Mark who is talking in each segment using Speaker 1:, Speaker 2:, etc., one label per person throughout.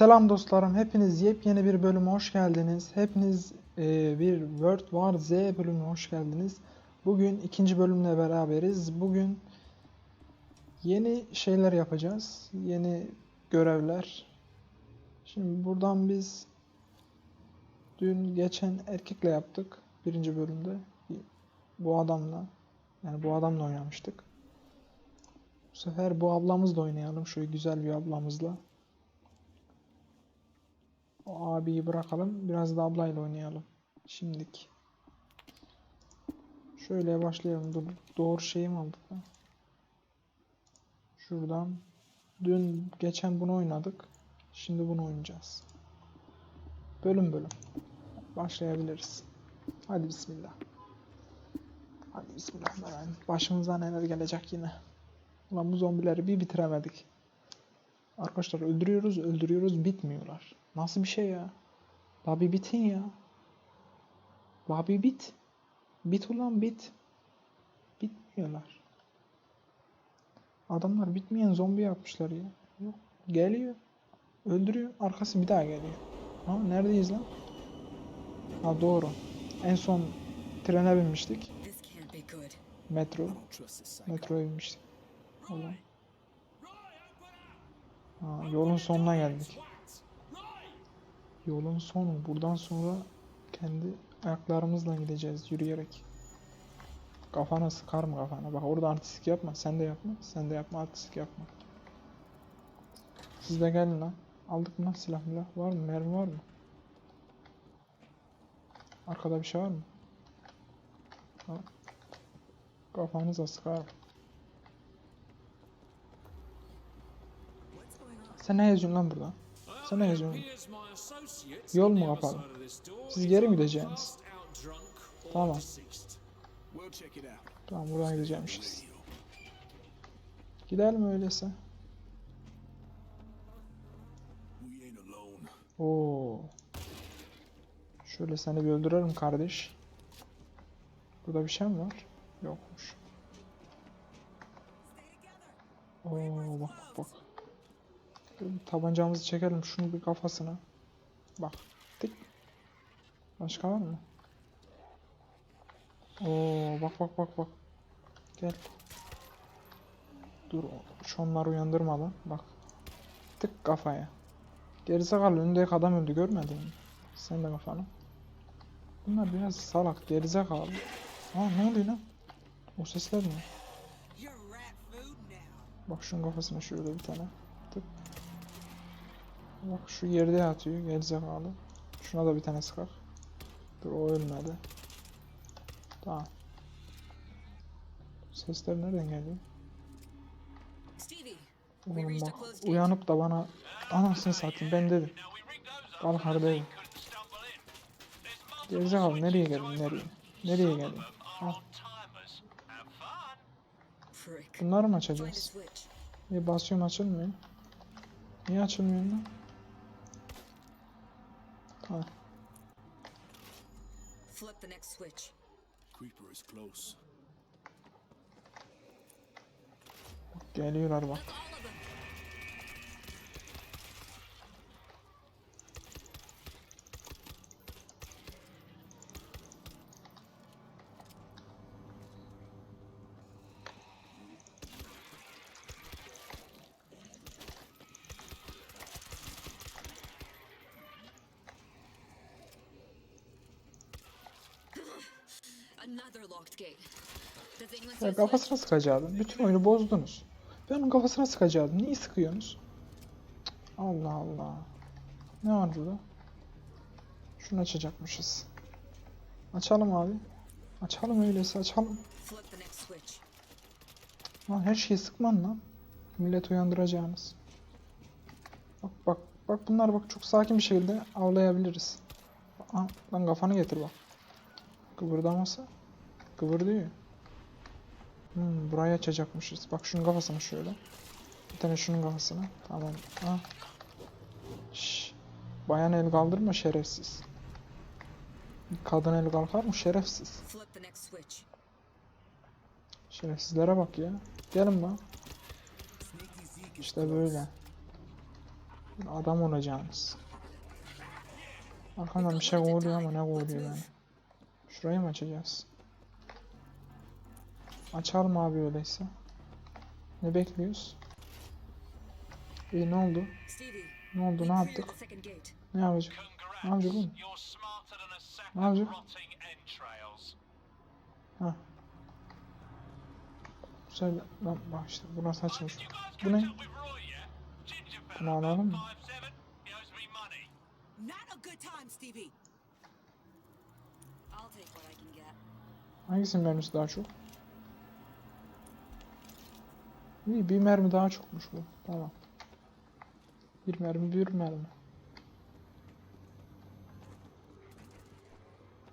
Speaker 1: Selam dostlarım, hepiniz yepyeni bir bölüme hoş geldiniz. Hepiniz e, bir World War Z bölümüne hoş geldiniz. Bugün ikinci bölümle beraberiz. Bugün yeni şeyler yapacağız. Yeni görevler. Şimdi buradan biz dün geçen erkekle yaptık. Birinci bölümde. Bu adamla. Yani bu adamla oynamıştık. Bu sefer bu ablamızla oynayalım. Şöyle güzel bir ablamızla. O abiyi bırakalım. Biraz da ablayla oynayalım. Şimdilik. Şöyle başlayalım. Dur, doğru şeyi mi aldık lan? Şuradan. Dün geçen bunu oynadık. Şimdi bunu oynayacağız. Bölüm bölüm. Başlayabiliriz. Hadi bismillah. Hadi bismillahirrahmanirrahim. Başımıza neler gelecek yine. Ulan bu zombileri bir bitiremedik. Arkadaşlar öldürüyoruz, öldürüyoruz, bitmiyorlar. Nasıl bir şey ya? Babi bitin ya. Babi bit. Bit ulan bit. Bitmiyorlar. Adamlar bitmeyen zombi yapmışlar ya. Yok. Geliyor. Öldürüyor. Arkası bir daha geliyor. Ha neredeyiz lan? Ha doğru. En son trene binmiştik. Metro. Metroya binmiştik. Allah. Ha, yolun sonuna geldik. Yolun sonu. Buradan sonra kendi ayaklarımızla gideceğiz yürüyerek. Kafana sıkar mı kafana? Bak orada artistik yapma. Sen de yapma. Sen de yapma artistik yapma. Siz de gelin lan. Aldık mı lan silah milah? Var mı? Mermi var mı? Arkada bir şey var mı? Ha. Kafanıza sıkar. Sen ne yazıyorsun lan burada? Ne yazıyorsun? Yol mu kapalı? Siz geri mi gideceksiniz? Tamam. Tamam buradan gideceğimmişiz. Gidelim öyleyse. Oo. Şöyle seni bir öldürelim kardeş. Burada bir şey mi var? Yokmuş. Oo bak bak tabancamızı çekelim şunu bir kafasına. Bak. Tık. Başka var mı? Oo bak bak bak bak. Gel. Dur şu onları uyandırma lan. Bak. Tık kafaya. Gerizekalı önündeki adam öldü görmedin mi? Sen de kafanı. Bunlar biraz salak gerizekalı. Aa ne oluyor lan? O sesler ne? Bak şunun kafasına şöyle bir tane. Bak şu yerde yatıyor gerizekalı. Şuna da bir tane sıkar. Dur o ölmedi. Tamam. Sesler nereden geliyor? Oğlum bak uyanıp da bana anasını satayım ben dedim. Kalk hardayım. Gerizekalı nereye geldin nereye? Nereye geldin? Al. Bunları mı açacağız? Bir basıyorum açılmıyor. Niye açılmıyor lan? Tamam.
Speaker 2: Flip the next switch.
Speaker 3: Creeper is close.
Speaker 1: Geliyorlar bak. Ya kafasına sıkacaktım. Bütün oyunu bozdunuz. Ben onun kafasına sıkacaktım. Niye sıkıyorsunuz? Allah Allah. Ne var burada? Şunu açacakmışız. Açalım abi. Açalım öyleyse açalım. Lan her şeyi sıkman lan. Millet uyandıracağınız. Bak bak bak bunlar bak çok sakin bir şekilde avlayabiliriz. Aa, lan kafanı getir bak. Kıvırdamasa. Kıvırdıyor. Hmm, burayı açacakmışız. Bak şunun kafasına şöyle. Bir tane şunun kafasına. Tamam. Ha. Şş. Bayan el kaldırma şerefsiz. Kadın el kalkar mı şerefsiz? Şerefsizlere bak ya. Gelin bak. İşte böyle. Adam olacaksınız. Arkamdan bir şey kovuruyor ama ne kovuruyor yani. Şurayı mı açacağız? Açalım abi öyleyse. Ne bekliyoruz? İyi ne oldu? Ne oldu? Ne yaptık? Ne yapacağız? Ne yapacağız oğlum? Ne
Speaker 4: entrails.
Speaker 1: Ha. Güzel. Lan bak işte burası açılmış. Bu ne? Bunu alalım mı?
Speaker 4: five seven. He owes
Speaker 1: İyi bir mermi daha çokmuş bu. Tamam. Bir mermi bir mermi.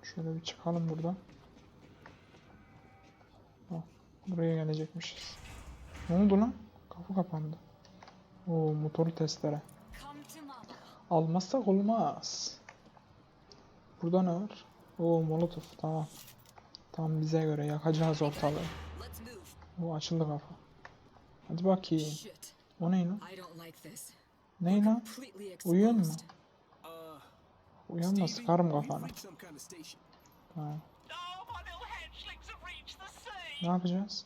Speaker 1: Şöyle bir çıkalım buradan. Ha, buraya gelecekmişiz. Ne oldu lan? Kapı kapandı. Oo motorlu testere. Almazsak olmaz. Burada ne var? Oo molotof tamam. Tam bize göre yakacağız ortalığı. O açıldı kafa. Hadi bakayım. O ne lan? Ne lan? Uyuyor mu?
Speaker 3: Uh,
Speaker 1: Uyanma sıkarım
Speaker 3: station.
Speaker 1: Ha. Ne yapacağız?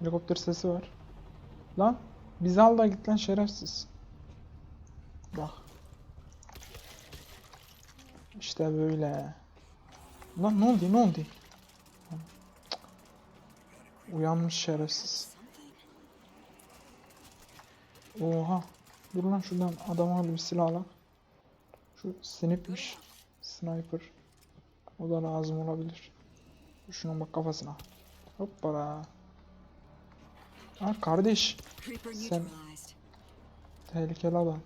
Speaker 1: Helikopter sesi var. Lan bizi al da git lan şerefsiz. Bak. İşte böyle. Lan ne oldu ne oldu? Uyanmış şerefsiz. Oha. Dur lan şuradan adamı al bir silah al. Şu snipmiş. Sniper. O da lazım olabilir. Şunun bak kafasına. Hoppala. Ha kardeş. Sen-. Tehlikeli adam.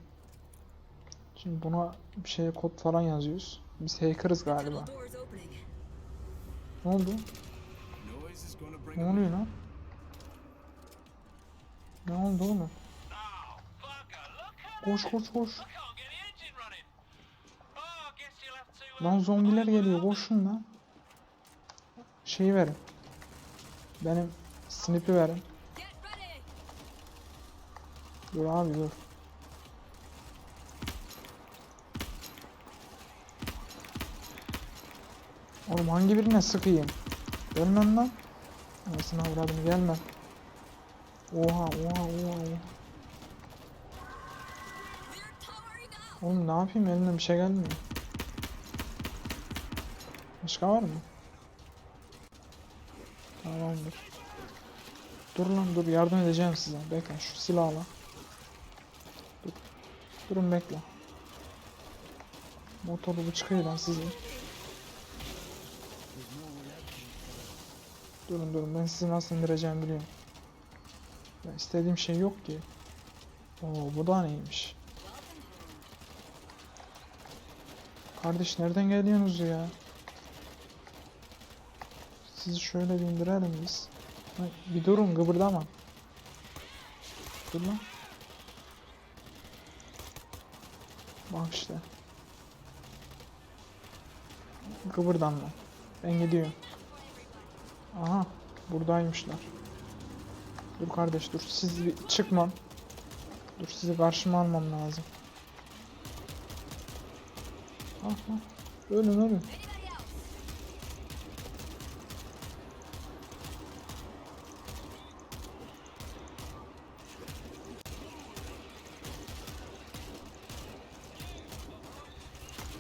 Speaker 1: Şimdi buna bir şeye kod falan yazıyoruz. Biz hackerız galiba. Ne oldu? Ne oluyor lan? Ne oldu oğlum? Koş koş koş. Lan zombiler geliyor koşun lan. Şeyi verin. Benim snip'i verin. Dur abi dur. Oğlum hangi birine sıkayım? Gelmem lan. Anasını avradım gelmem. Oha oha oha oha. Oğlum ne yapayım elimden bir şey gelmiyor. Başka var mı? Tamamdır. Dur lan dur yardım edeceğim size. Bekle şu silahla. Dur. Durun bekle. Motoru bu çıkıyor lan sizi. Durun durun ben sizi nasıl indireceğim biliyorum. Ya istediğim şey yok ki. Oo bu da neymiş? Kardeş nereden geliyorsunuz ya? Sizi şöyle bir indirelim biz. Bir durun gıbırdama. Dur lan. Bak işte. Gıbırdanma. Ben gidiyorum. Aha. Buradaymışlar. Dur kardeş dur. Siz çıkmam. Dur sizi karşıma almam lazım. Ah ah. Ölün ölün.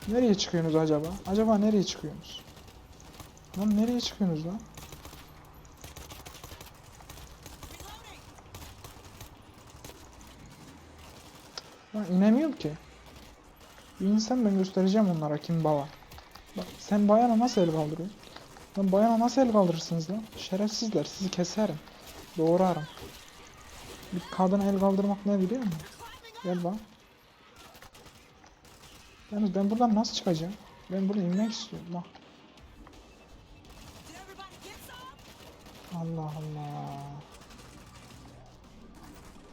Speaker 1: Nereye çıkıyorsunuz acaba? Acaba nereye çıkıyorsunuz? Lan nereye çıkıyorsunuz lan? Lan inemiyorum ki. Bir insan ben göstereceğim onlara kim baba. Bak sen bayana nasıl el kaldırıyorsun? Lan bayana nasıl el kaldırırsınız lan? Şerefsizler sizi keserim. Doğrarım. Bir kadına el kaldırmak ne biliyor musun? Gel bak. Yalnız ben buradan nasıl çıkacağım? Ben buradan inmek istiyorum bak. Allah Allah.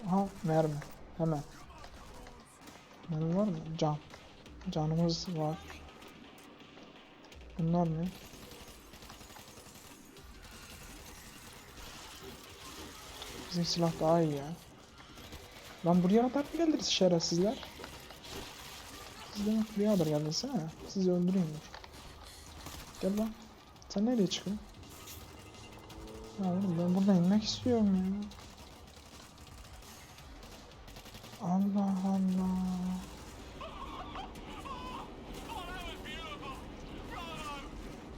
Speaker 1: Aha mermi. Hemen. Mermi var mı? Can. Canımız var. Bunlar ne? Bizim silah daha iyi ya. Lan buraya kadar mı geldiniz şerefsizler? Siz demek buraya kadar geldiniz ha? Sizi öldüreyim dur. Gel lan. Sen nereye çıkıyorsun? Ya oğlum ben buradan inmek istiyorum ya. Allah Allah.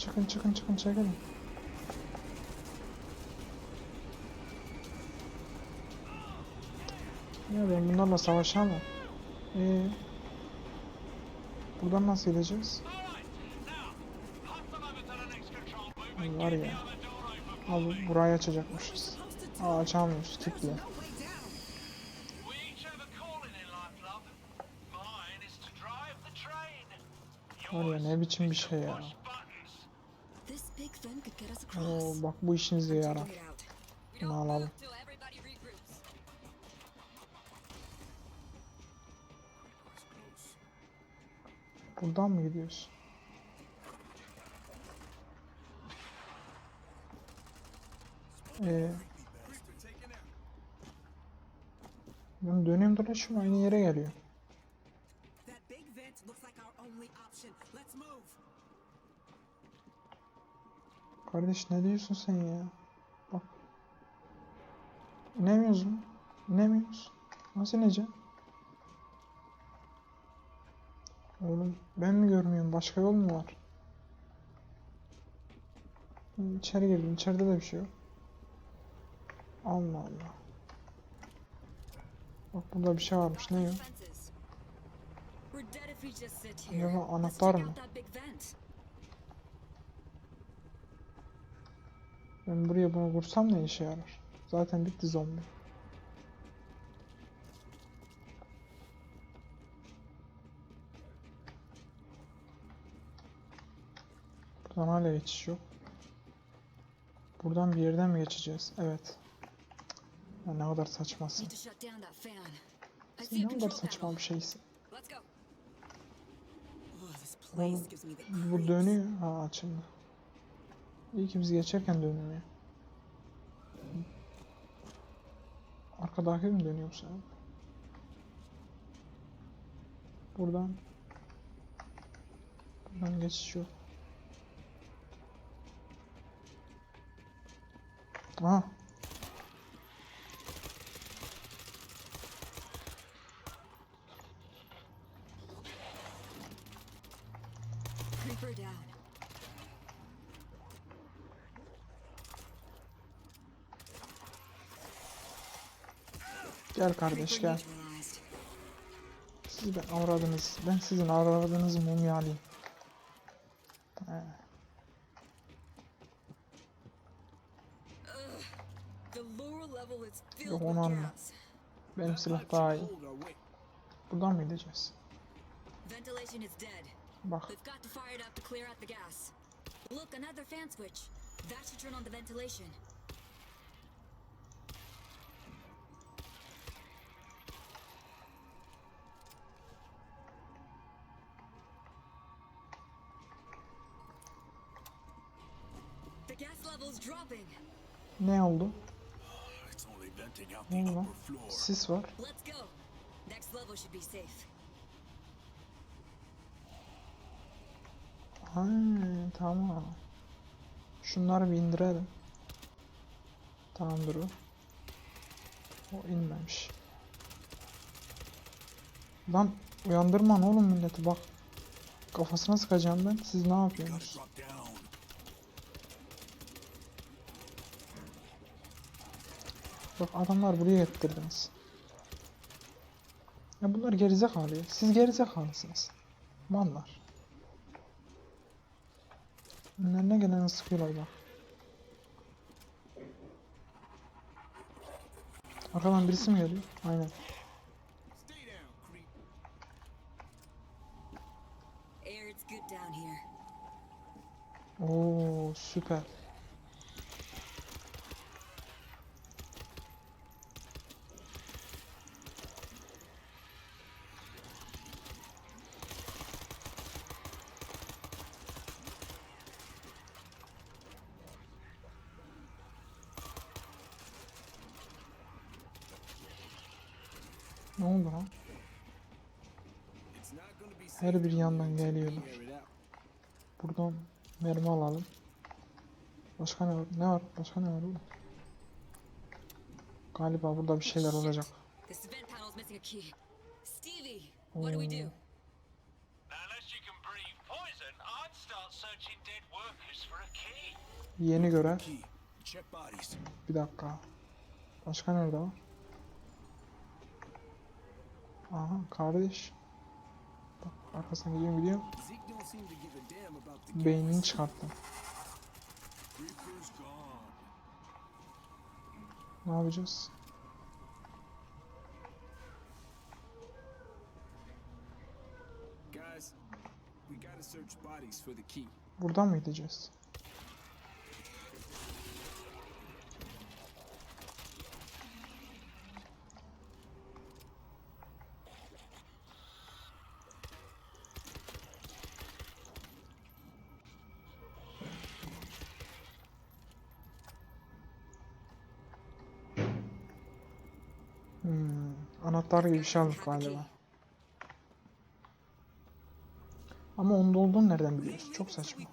Speaker 1: Çıkın çıkın çıkın çekelim. Ya ben bunlarla savaşamam. Ee, buradan nasıl gideceğiz? Var ya. Abi burayı açacakmışız. Aa açamıyoruz. Kilitli. Var ya ne biçim bir şey ya. Oo bak bu işinize yarar. Bunu alalım. Buradan mı gidiyoruz? Ee, ben dönüyorum dolaşıyorum aynı yere geliyor.
Speaker 5: That big vent looks like our only option. Let's move.
Speaker 1: Kardeş ne diyorsun sen ya? Bak. İnemiyoruz mu? İnemiyoruz. Nasıl ineceğim? Oğlum ben mi görmüyorum? Başka yol mu var? İçeri girdim. İçeride de bir şey yok. Allah Allah. Bak burada bir şey varmış. Ne yok?
Speaker 2: Defenses. We're dead if we just sit
Speaker 1: Ya
Speaker 2: here.
Speaker 1: bu
Speaker 2: Let's
Speaker 1: anahtar
Speaker 2: check
Speaker 1: mı?
Speaker 2: out that big vent.
Speaker 1: Ben buraya bunu vursam ne işe yarar? Zaten bitti zombi. Buradan hala geçiş yok. Buradan bir yerden mi geçeceğiz? Evet. Ya ne kadar saçmasın. Sen ne kadar saçma bir şeysin. Bu dönüyor. Ha açıldı. İyi ki biz geçerken dönmüyor. Arkadaki mi dönüyor bu sefer? Buradan Buradan geçiş yok. Aha.
Speaker 2: Creeper down.
Speaker 1: Gel kardeş gel. Siz ben avradınız. Ben sizin
Speaker 2: is filled
Speaker 1: Yok, onu anla. Benim silah daha iyi. Buradan mı gideceğiz? Bak
Speaker 2: We've got to fire it up to clear out the gas. Look, another fan switch. That should turn on the ventilation.
Speaker 1: Ne oldu?
Speaker 3: Out
Speaker 1: Ne oldu. Sis var.
Speaker 2: Let's go. Next level should be safe.
Speaker 1: Ha, tamam. Şunları bir indirelim. Tamamdır o. O inmemiş. Lan uyandırman oğlum milleti bak. Kafasına sıkacağım ben. Siz ne yapıyorsunuz?
Speaker 3: drop down.
Speaker 1: Bak adamlar buraya getirdiniz. Ya bunlar gerizekalı. Siz gerizekalısınız. Mallar. Önlerine geleni sıkıyorlar bak. Arkadan birisi mi geliyor? Aynen.
Speaker 3: Stay down, creep.
Speaker 2: Air, it's good down here.
Speaker 1: Oo süper. Ne oldu lan?
Speaker 3: It's not gonna be
Speaker 1: Her bir yandan geliyorlar. Buradan mermi alalım. Başka ne var? Ne var? Başka ne var oğlum? Galiba burada bir şeyler olacak. Yeni görev. Bir dakika. Başka nerede var? Aha kardeş. Arkasına gidiyorum gidiyorum. Beynini çıkarttım. Ne yapacağız? Buradan mı gideceğiz? Hmm, anahtar gibi bir şey aldık galiba. Ama onda olduğunu nereden biliyoruz? Çok saçma.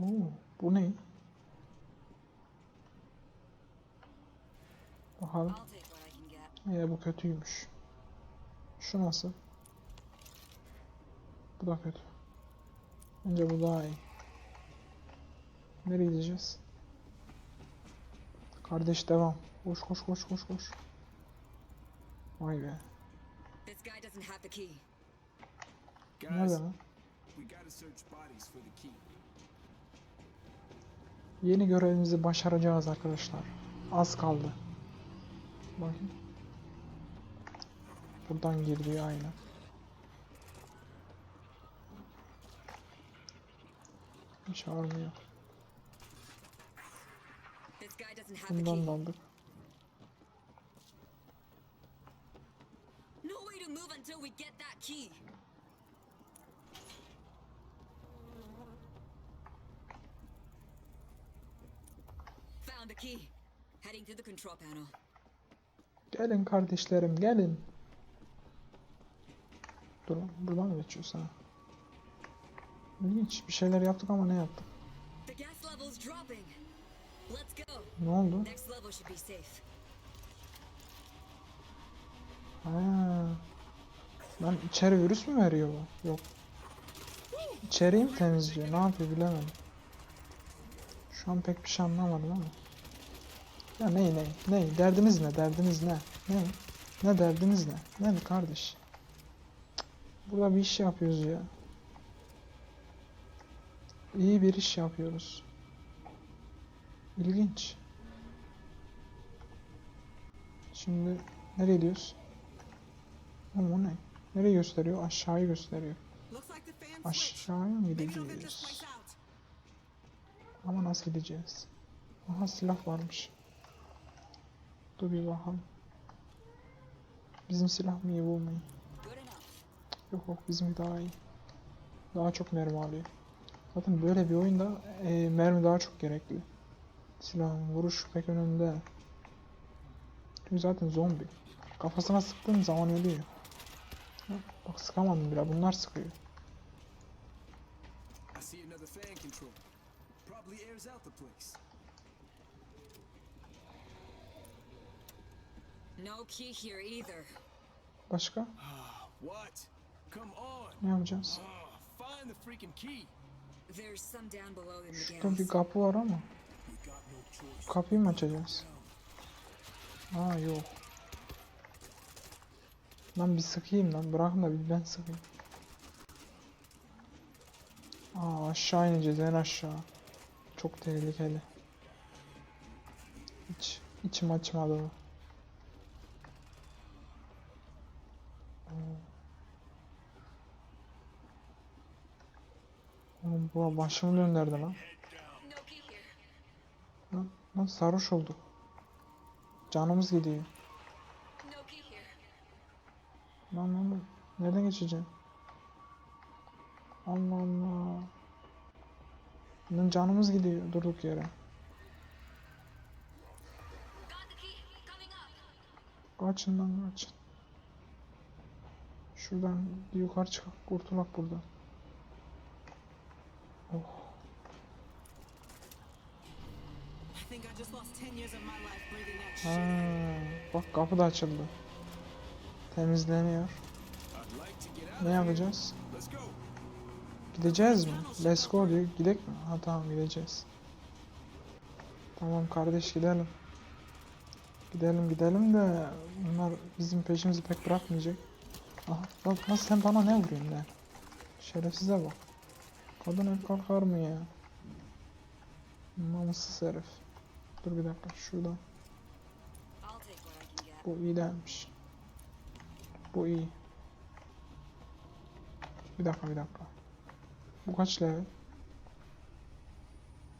Speaker 1: Oo, bu ne? Bakalım. Ee, bu kötüymüş. Şu nasıl? Bu da kötü. Bence bu daha iyi. Nereye gideceğiz? Kardeş devam. Koş koş koş koş koş. Vay be.
Speaker 2: This guy doesn't have the key.
Speaker 3: Guys,
Speaker 1: Nerede lan?
Speaker 3: we gotta search bodies for the key.
Speaker 1: Yeni görevimizi başaracağız arkadaşlar. Az kaldı. Bakın. Buradan girdi aynen. Çağırmıyor.
Speaker 2: The control panel.
Speaker 1: Gelin kardeşlerim gelin. Dur buradan mı geçiyoruz ha? İlginç bir şeyler yaptık ama ne yaptık?
Speaker 2: The gas level's dropping. Let's go.
Speaker 1: Ne oldu? Ha. Lan içeri virüs mü veriyor bu? Yok. İçeriği mi temizliyor? Ne yapıyor bilemedim. Şu an pek bir şey anlamadım ama. Ya ney ney? Ney? Derdiniz ne? Derdiniz ne? Ne? Ne derdiniz ne? Ne kardeş? Burada bir iş yapıyoruz ya. İyi bir iş yapıyoruz. İlginç. Şimdi nereye gidiyoruz? Oğlum o ne? Nereye gösteriyor? Aşağıyı gösteriyor. Aşağıya mı gideceğiz? Ama nasıl gideceğiz? Aha silah varmış. Dur bir bakalım. Bizim silah mı iyi bu mu?
Speaker 2: Good enough.
Speaker 1: Yok yok bizim daha iyi. Daha çok mermi alıyor. Zaten böyle bir oyunda e, mermi daha çok gerekli. Silahın vuruş pek önemli. Çünkü zaten zombi. Kafasına sıktığın zaman ölüyor. Bak sıkamadım bile bunlar sıkıyor. Başka?
Speaker 3: Ah.
Speaker 1: Ne yapacağız?
Speaker 3: Ah,
Speaker 1: Şurada bir kapı var ama. Kapıyı mı açacağız? Aa yok. Lan bir sıkayım lan. Bırakın da bir ben sıkayım. Aa aşağı ineceğiz en aşağı. Çok tehlikeli. Hiç içim açmadı o. Oğlum bu başımı döndürdü lan. Lan, lan sarhoş olduk. Canımız gidiyor. Lan lan lan. Nereden geçeceğim? Allah Allah. Lan canımız gidiyor durduk yere. Kaçın lan kaçın. Şuradan bir yukarı çıkıp kurtulak buradan. Oh. Ha, bak kapı da açıldı. Temizleniyor. Ne yapacağız? Gideceğiz mi? Let's go diyor. Gidek mi? Ha tamam gideceğiz. Tamam kardeş gidelim. Gidelim gidelim de bunlar bizim peşimizi pek bırakmayacak. Aha lan, lan sen bana ne vuruyorsun lan? Şerefsize bak. Kadın el kalkar mı ya? Namussuz herif. Dur bir dakika şuradan. Bu iyi değilmiş. Bu iyi. Bir dakika bir dakika. Bu kaç level?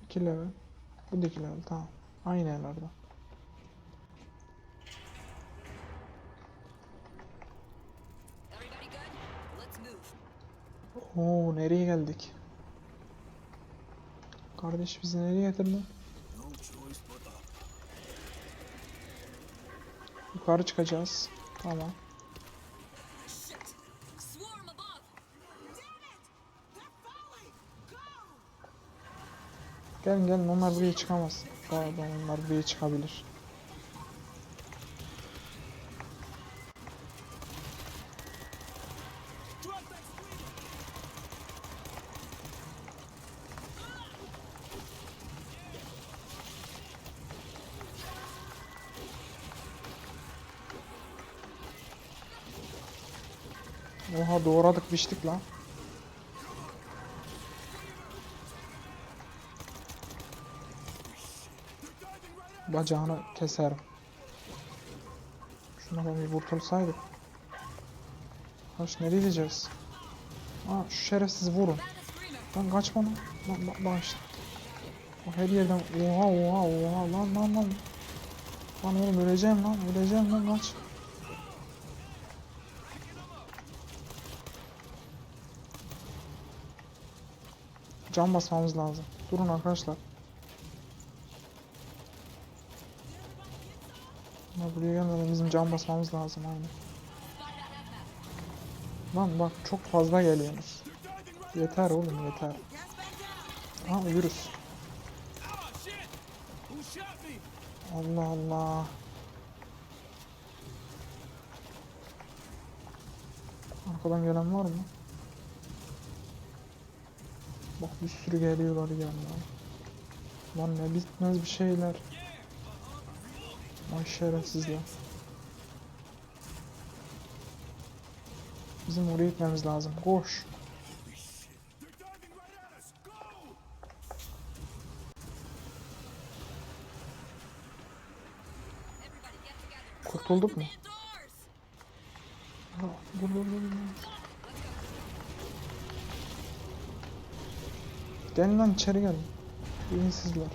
Speaker 1: 2 level. Bu da 2 level tamam. Aynı yerlerde. Oo nereye geldik? Kardeş bizi nereye getirdin? Yukarı çıkacağız. Tamam. Gelin gelin onlar buraya çıkamaz. Pardon onlar buraya çıkabilir. Oha doğradık biçtik lan. Bacağını keserim. Şuna bak bir kurtulsaydık. Kaç nereye gideceğiz? Aa şu şerefsiz vurun. Lan kaçma lan. Lan bak bak işte. O her yerden oha oha oha lan lan lan. Lan oğlum öleceğim lan öleceğim lan kaç. Can basmamız lazım. Durun arkadaşlar. Ama buraya gelmeden bizim can basmamız lazım aynen. Lan bak çok fazla geliyorsunuz. Yeter oğlum yeter. Ha
Speaker 3: me?
Speaker 1: Allah Allah. Arkadan gelen var mı? Bak bir sürü geliyorlar gelen lan. Ne bitmez bir şeyler. Ay şerefsizler. Bizim oraya gitmemiz lazım. Koş. Kurtulduk mu? Dur dur dur. Gelin lan içeri gelin. Beyinsizler.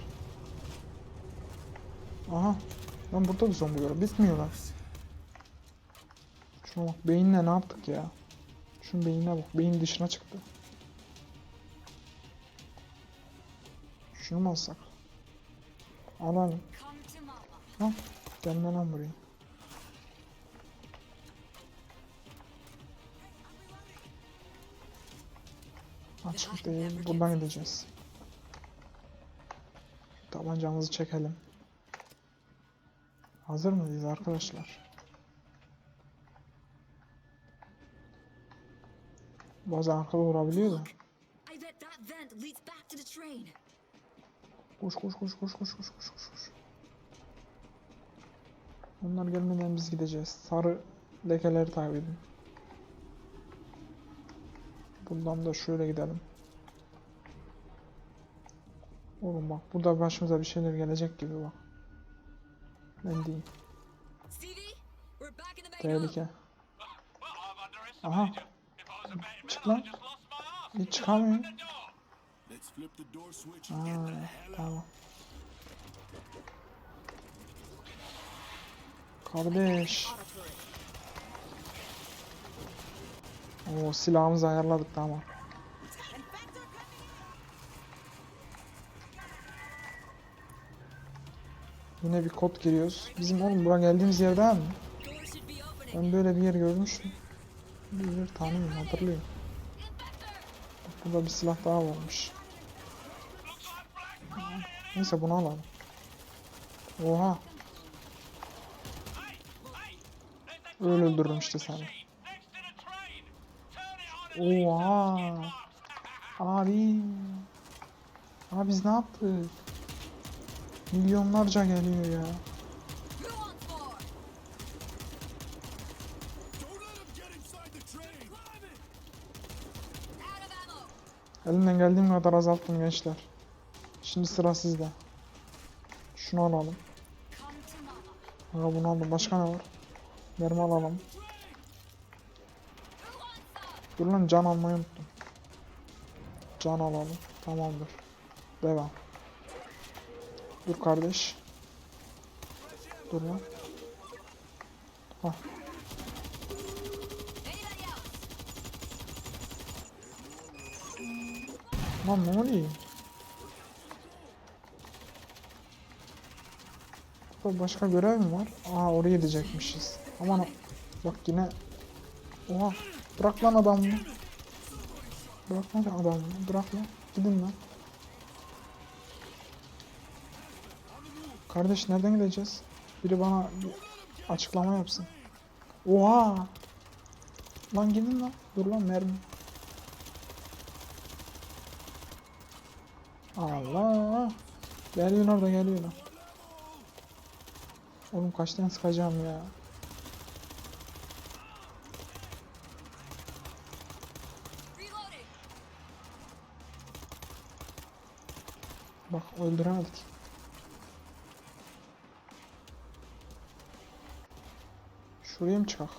Speaker 1: Aha. Lan burada da zombi var. Bitmiyorlar. Şuna bak beyinle ne yaptık ya? Şunun beynine bak. Beyin dışına çıktı. Şunu mu alsak? Alalım. Ha? Gelme lan buraya. Açık değil. Buradan gideceğiz. Tabancamızı çekelim. Hazır mıyız arkadaşlar? Bazen arkada
Speaker 2: vurabiliyorlar.
Speaker 1: Koş koş koş koş koş koş koş koş. Onlar gelmeden biz gideceğiz. Sarı lekeleri takip edin. Bundan da şöyle gidelim. Oğlum bak burada başımıza bir şeyler gelecek gibi bak. Ben diyeyim. Tehlike. Aha. Çık lan.
Speaker 4: E,
Speaker 1: Hiç çıkamıyor. Aa, tamam. Kardeş. Oo silahımızı ayarladık tamam. Yine bir kod giriyoruz. Bizim oğlum bura geldiğimiz yer değil mi? Ben böyle bir yer görmüştüm. Bir yer tanıyorum hatırlıyorum. Bak burada bir silah daha varmış. Neyse bunu alalım. Oha. Öyle öldürürüm işte seni. Oha. Abi. Abi biz ne yaptık? Milyonlarca geliyor ya. Elimden geldiğim kadar azalttım gençler. Şimdi sıra sizde. Şunu alalım. Ha bunu aldım. Başka ne var? Mermi alalım. Dur lan can almayı unuttum. Can alalım. Tamamdır. Devam. Dur kardeş. Dur lan. Hah. Lan ne oluyor? Burada başka görev mi var? Aa oraya gidecekmişiz. Aman bak yine. Oha bırak lan adamı. Bırak lan adamı. Bırak lan. Gidin lan. Kardeş nereden gideceğiz? Biri bana bir açıklama yapsın. Oha! Lan gidin lan. Dur lan mermi. Allah! Geliyor orada geliyor lan. Oğlum kaç tane sıkacağım ya. Bak öldüremedik. Şuraya mı çıkak?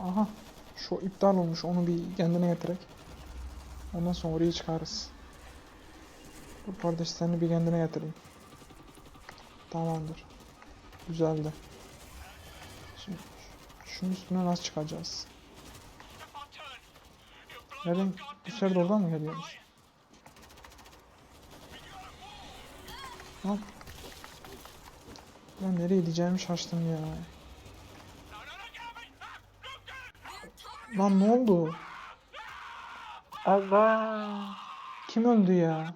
Speaker 1: Aha. Şu iptal olmuş. Onu bir kendine getirek. Ondan sonra oraya çıkarız. Dur kardeş seni bir kendine getireyim. Tamamdır. Güzeldi. Şimdi şunun üstüne nasıl çıkacağız? Nereden? Bu sefer mı geliyoruz? Lan. Lan nereye gideceğimi şaştım ya. Lan ne oldu? Allah. Kim öldü ya?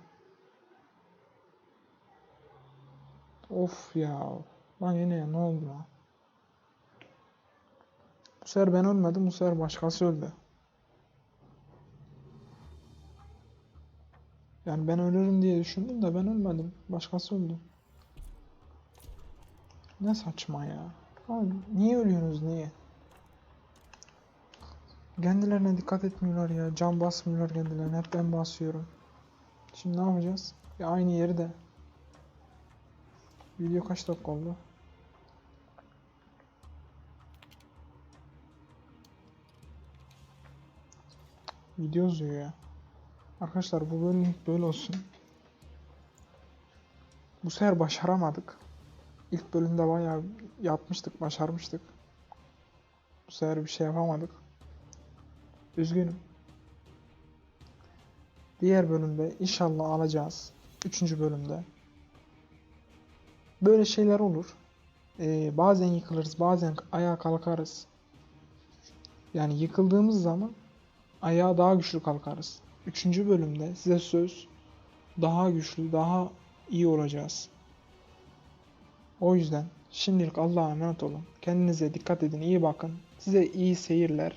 Speaker 1: Of ya. Lan yine ya ne oldu lan? Bu sefer ben ölmedim, bu sefer başkası öldü. Yani ben ölürüm diye düşündüm de ben ölmedim. Başkası öldü. Ne saçma ya. Abi niye ölüyorsunuz niye? Kendilerine dikkat etmiyorlar ya. Can basmıyorlar kendilerine. Hep ben basıyorum. Şimdi ne yapacağız? Ya aynı yeri de. Video kaç dakika oldu? Video uzuyor ya. Arkadaşlar bu bölümlük böyle olsun. Bu sefer başaramadık. İlk bölümde bayağı yapmıştık, başarmıştık. Bu sefer bir şey yapamadık. Üzgünüm. Diğer bölümde inşallah alacağız. Üçüncü bölümde. Böyle şeyler olur. Ee, bazen yıkılırız, bazen ayağa kalkarız. Yani yıkıldığımız zaman ayağa daha güçlü kalkarız. Üçüncü bölümde size söz daha güçlü, daha iyi olacağız. O yüzden şimdilik Allah'a emanet olun. Kendinize dikkat edin, iyi bakın. Size iyi seyirler.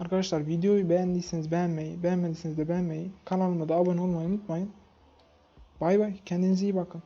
Speaker 1: Arkadaşlar videoyu beğendiyseniz beğenmeyi, beğenmediyseniz de beğenmeyi, kanalıma da abone olmayı unutmayın. Bay bay, kendinize iyi bakın.